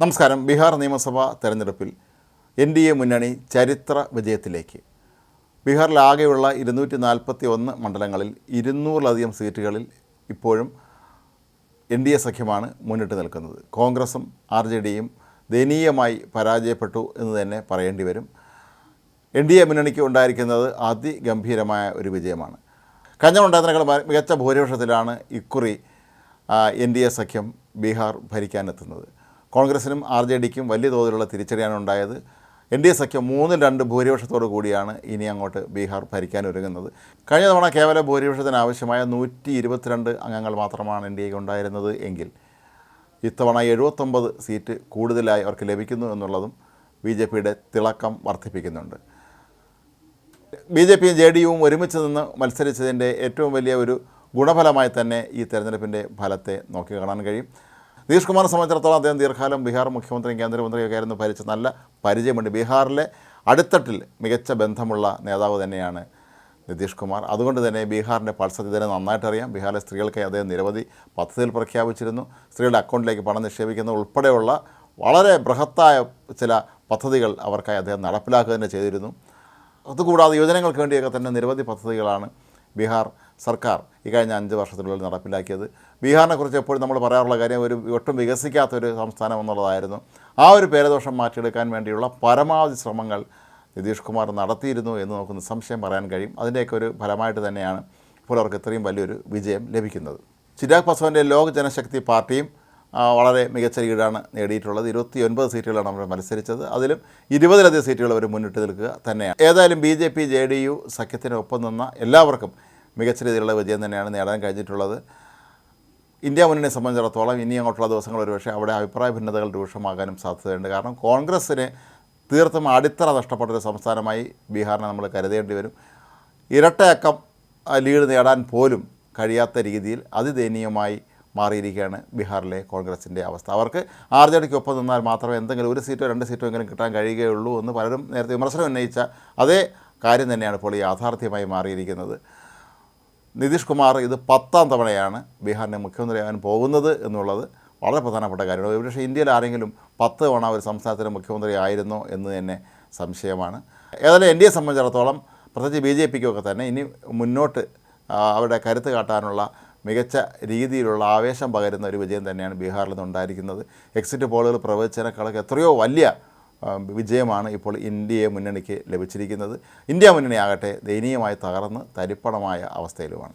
നമസ്കാരം. ബീഹാർ നിയമസഭാ തെരഞ്ഞെടുപ്പിൽ എൻ ഡി എ മുന്നണി ചരിത്ര വിജയത്തിലേക്ക്. ബീഹാറിലാകെയുള്ള ഇരുന്നൂറ്റി നാൽപ്പത്തി ഒന്ന് മണ്ഡലങ്ങളിൽ ഇരുന്നൂറിലധികം സീറ്റുകളിൽ ഇപ്പോഴും എൻ ഡി എ സഖ്യമാണ് മുന്നിട്ട് നിൽക്കുന്നത്. കോൺഗ്രസും ആർ ജെ ഡിയും ദയനീയമായി പരാജയപ്പെട്ടു എന്ന് തന്നെ പറയേണ്ടി വരും. എൻ ഡി എ മുന്നണിക്ക് ഉണ്ടായിരിക്കുന്നത് അതിഗംഭീരമായ ഒരു വിജയമാണ്. കഴിഞ്ഞ ഉണ്ടായിരുന്നേക്കാൾ മികച്ച ഭൂരിപക്ഷത്തിലാണ് ഇക്കുറി എൻ ഡി എ സഖ്യം ബീഹാർ ഭരിക്കാനെത്തുന്നത്. കോൺഗ്രസിനും ആർ ജെ ഡിക്കും വലിയ തോതിലുള്ള തിരിച്ചടിയാണ് ഉണ്ടായത്. എൻ ഡി എ സഖ്യം മൂന്നിൽ രണ്ട് ഭൂരിപക്ഷത്തോടു കൂടിയാണ് ഇനി അങ്ങോട്ട് ബീഹാർ ഭരിക്കാൻ ഒരുങ്ങുന്നത്. കഴിഞ്ഞ തവണ കേവല ഭൂരിപക്ഷത്തിന് ആവശ്യമായ നൂറ്റി ഇരുപത്തിരണ്ട് അംഗങ്ങൾ മാത്രമാണ് എൻ ഡി എക്ക് ഉണ്ടായിരുന്നത് എങ്കിൽ ഇത്തവണ എഴുപത്തൊമ്പത് സീറ്റ് കൂടുതലായി അവർക്ക് ലഭിക്കുന്നു എന്നുള്ളതും ബി ജെ പിയുടെ തിളക്കം വർദ്ധിപ്പിക്കുന്നുണ്ട്. ബി ജെ പിയും ജെ ഡി യുവും ഒരുമിച്ച് നിന്ന് മത്സരിച്ചതിന്റെ ഏറ്റവും വലിയ ഒരു ഗുണഫലമായി തന്നെ ഈ തെരഞ്ഞെടുപ്പിന്റെ ഫലത്തെ നോക്കി കാണാൻ കഴിയും. നിതീഷ് കുമാറിനെ സംബന്ധിച്ചിടത്തോളം അദ്ദേഹം ദീർഘകാലം ബീഹാർ മുഖ്യമന്ത്രിയും കേന്ദ്രമന്ത്രിയൊക്കെ ആയിരുന്നു. ഭരിച്ച നല്ല പരിചയമുണ്ട്. ബീഹാറിലെ അടുത്തട്ടിൽ മികച്ച ബന്ധമുള്ള നേതാവ് തന്നെയാണ് നിതീഷ് കുമാർ അതുകൊണ്ട് തന്നെ ബീഹാറിന്റെ പൾസ് അദ്ദേഹം നന്നായിട്ട് അറിയാം. ബീഹാറിലെ സ്ത്രീകൾക്ക് അദ്ദേഹം നിരവധി പദ്ധതികൾ പ്രഖ്യാപിച്ചിരുന്നു. സ്ത്രീകളുടെ അക്കൗണ്ടിലേക്ക് പണം നിക്ഷേപിക്കുന്ന ഉൾപ്പെടെയുള്ള വളരെ ബൃഹത്തായ ചില പദ്ധതികൾ അവർക്കായി അദ്ദേഹം നടപ്പിലാക്കുക തന്നെ ചെയ്തിരുന്നു. അതുകൂടാതെ യുവജനങ്ങൾക്ക് വേണ്ടിയൊക്കെ തന്നെ നിരവധി പദ്ധതികളാണ് ബീഹാർ സർക്കാർ ഈ കഴിഞ്ഞ അഞ്ച് വർഷത്തിനുള്ളിൽ നടപ്പിലാക്കിയത്. ബീഹാറിനെക്കുറിച്ച് എപ്പോഴും നമ്മൾ പറയാറുള്ള കാര്യം ഒരു ഒട്ടും വികസിക്കാത്തൊരു സംസ്ഥാനം എന്നുള്ളതായിരുന്നു. ആ ഒരു പേരദോഷം മാറ്റിയെടുക്കാൻ വേണ്ടിയുള്ള പരമാവധി ശ്രമങ്ങൾ നിതീഷ് കുമാർ നടത്തിയിരുന്നു എന്ന് നമുക്ക് നിസ്സംശയം പറയാൻ കഴിയും. അതിന്റെയൊക്കെ ഒരു ഫലമായിട്ട് തന്നെയാണ് ഇപ്പോൾ അവർക്ക് ഇത്രയും വലിയൊരു വിജയം ലഭിക്കുന്നത്. ചിരാഗ് പസ്വാന്റെ ലോക ജനശക്തി പാർട്ടിയും വളരെ മികച്ച ലീഡാണ് നേടിയിട്ടുള്ളത്. ഇരുപത്തി ഒൻപത് സീറ്റുകളാണ് അവർ മത്സരിച്ചത്. അതിലും ഇരുപതിലധികം സീറ്റുകൾ അവർ മുന്നിട്ട് നിൽക്കുക തന്നെയാണ്. ഏതായാലും B J P J D U സഖ്യത്തിനൊപ്പം നിന്ന എല്ലാവർക്കും മികച്ച രീതിയിലുള്ള വിജയം തന്നെയാണ് നേടാൻ കഴിഞ്ഞിട്ടുള്ളത്. ഇന്ത്യ മുന്നണിയെ സംബന്ധിച്ചിടത്തോളം ഇനി അങ്ങോട്ടുള്ള ദിവസങ്ങൾ ഒരുപക്ഷെ അവിടെ അഭിപ്രായ ഭിന്നതകൾ രൂക്ഷമാകാനും സാധ്യതയുണ്ട്. കാരണം കോൺഗ്രസ്സിന് തീർത്തും അടിത്തറ നഷ്ടപ്പെട്ട ഒരു സംസ്ഥാനമായി ബീഹാറിനെ നമ്മൾ കരുതേണ്ടി വരും. ഇരട്ടയക്കം ലീഡ് നേടാൻ പോലും കഴിയാത്ത രീതിയിൽ അതിദയനീയമായി മാറിയിരിക്കുകയാണ് ബീഹാറിലെ കോൺഗ്രസിന്റെ അവസ്ഥ. അവർക്ക് ആർ ജെ ഡിക്ക് ഒപ്പം നിന്നാൽ മാത്രമേ എന്തെങ്കിലും ഒരു സീറ്റോ രണ്ട് സീറ്റോ എങ്കിലും കിട്ടാൻ കഴിയുകയുള്ളൂ എന്ന് പലരും നേരത്തെ വിമർശനം ഉന്നയിച്ച അതേ കാര്യം തന്നെയാണ് ഇപ്പോൾ യാഥാർത്ഥ്യമായി മാറിയിരിക്കുന്നത്. നിതീഷ് കുമാർ ഇത് പത്താം തവണയാണ് ബീഹാറിന്റെ മുഖ്യമന്ത്രിയാകാൻ പോകുന്നത് എന്നുള്ളത് വളരെ പ്രധാനപ്പെട്ട കാര്യമാണ്. ഒരുപക്ഷെ ഇന്ത്യയിൽ ആരെങ്കിലും പത്ത് തവണ ഒരു സംസ്ഥാനത്തിന്റെ മുഖ്യമന്ത്രി ആയിരുന്നോ എന്ന് തന്നെ സംശയമാണ്. ഏതായാലും എ സംബന്ധിച്ചിടത്തോളം പ്രത്യേകിച്ച് ബി ജെ പിക്കൊക്കെ തന്നെ ഇനി മുന്നോട്ട് അവരുടെ കരുത്ത് കാട്ടാനുള്ള മികച്ച രീതിയിലുള്ള ആവേശം പകരുന്ന ഒരു വിജയം തന്നെയാണ് ബീഹാറിൽ നിന്ന് ഉണ്ടായിരിക്കുന്നത്. എക്സിറ്റ് പോളുകൾ പ്രവചിച്ചതിനേക്കാളൊക്കെ എത്രയോ വലിയ വിജയമാണ് ഇപ്പോൾ ഇന്ത്യയെ മുന്നണിക്ക് ലഭിച്ചിരിക്കുന്നത്. ഇന്ത്യ മുന്നണിയാകട്ടെ ദയനീയമായി തകർന്ന് തരിപ്പണമായ അവസ്ഥയിലുമാണ്.